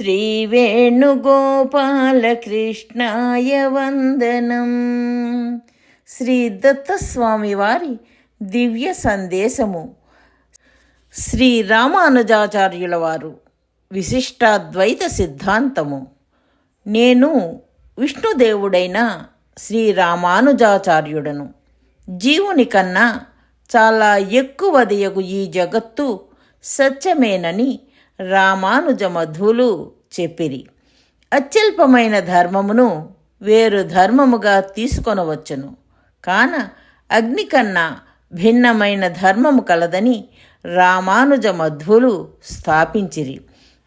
శ్రీవేణుగోపాలకృష్ణాయ వందనం. శ్రీ దత్తస్వామి వారి దివ్య సందేశము. శ్రీ రామానుజాచార్యుల వారు విశిష్టాద్వైత సిద్ధాంతము. నేను విష్ణుదేవుడైన శ్రీ రామానుజాచార్యుడను. జీవుని కన్నా చాలా ఎక్కువదియగు ఈ జగత్తు సత్యమేనని రామానుజ మధువులు చెప్పిరి. అత్యల్పమైన ధర్మమును వేరు ధర్మముగా తీసుకొనవచ్చును. కాన అగ్ని కన్నా భిన్నమైన ధర్మము కలదని రామానుజమధ్వులు స్థాపించిరి.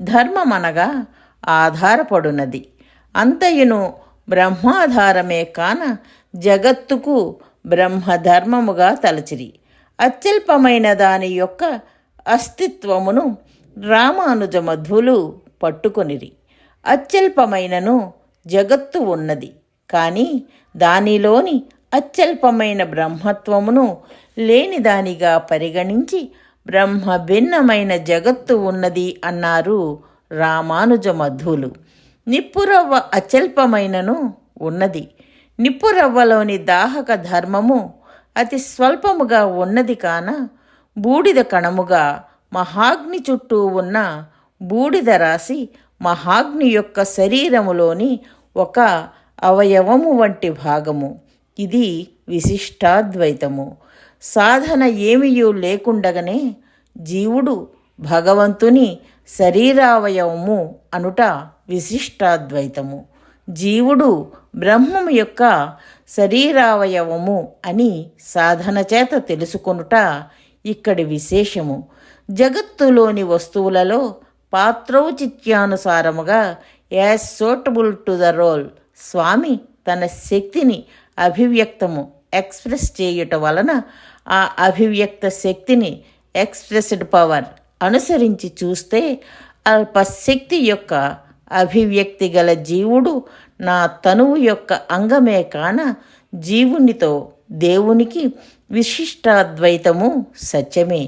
ధర్మమనగా ఆధారపడునది. అంతయును బ్రహ్మాధారమే కాన జగత్తుకు బ్రహ్మధర్మముగా తలచిరి. అత్యల్పమైన దాని యొక్క అస్తిత్వమును రామానుజ మధ్వులు పట్టుకొనిరి. అత్యల్పమైనను జగత్తు ఉన్నది. కానీ దానిలోని అత్యల్పమైన బ్రహ్మత్వమును లేనిదానిగా పరిగణించి బ్రహ్మ భిన్నమైన జగత్తు ఉన్నది అన్నారు రామానుజ మధ్వులు నిప్పురవ్వ అత్యల్పమైనను ఉన్నది. నిప్పురవ్వలోని దాహక ధర్మము అతి స్వల్పముగా ఉన్నది కాన బూడిద కణముగా మహాగ్ని చుట్టూ ఉన్న బూడిద రాశి మహాగ్ని యొక్క శరీరములోని ఒక అవయవము వంటి భాగము. ఇది విశిష్టాద్వైతము. సాధన ఏమియూ లేకుండగానే జీవుడు భగవంతుని శరీరావయవము అనుట విశిష్టాద్వైతము. జీవుడు బ్రహ్మము యొక్క శరీరావయవము అని సాధన చేత తెలుసుకొనుట ఇక్కడి విశేషము. జగత్తులోని వస్తువులలో పాత్రౌచిత్యానుసారముగా as suitable to the role స్వామి తన శక్తిని అభివ్యక్తము ఎక్స్ప్రెస్ చేయుట వలన ఆ అభివ్యక్త శక్తిని ఎక్స్ప్రెస్డ్ పవర్ అనుసరించి చూస్తే అల్పశక్తి యొక్క అభివ్యక్తి గల జీవుడు నా తనువు యొక్క అంగమే కాన జీవునితో దేవునికి విశిష్టాద్వైతము సత్యమే.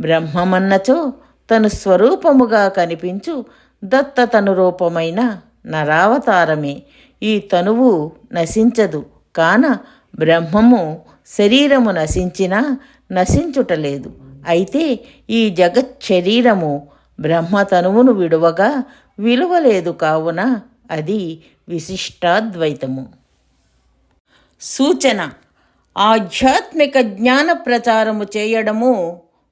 బ్రహ్మమన్నచో తను స్వరూపముగా కనిపించు. దత్తతను రూపమైన నరావతారమే. ఈ తనువు నశించదు. కాన బ్రహ్మము శరీరము నశించినా నశించుటలేదు. అయితే ఈ జగత్ శరీరము బ్రహ్మతనువును విడువగా విలువలేదు కావున అది విశిష్టాద్వైతము. సూచన. ఆధ్యాత్మిక జ్ఞాన ప్రచారము చేయడము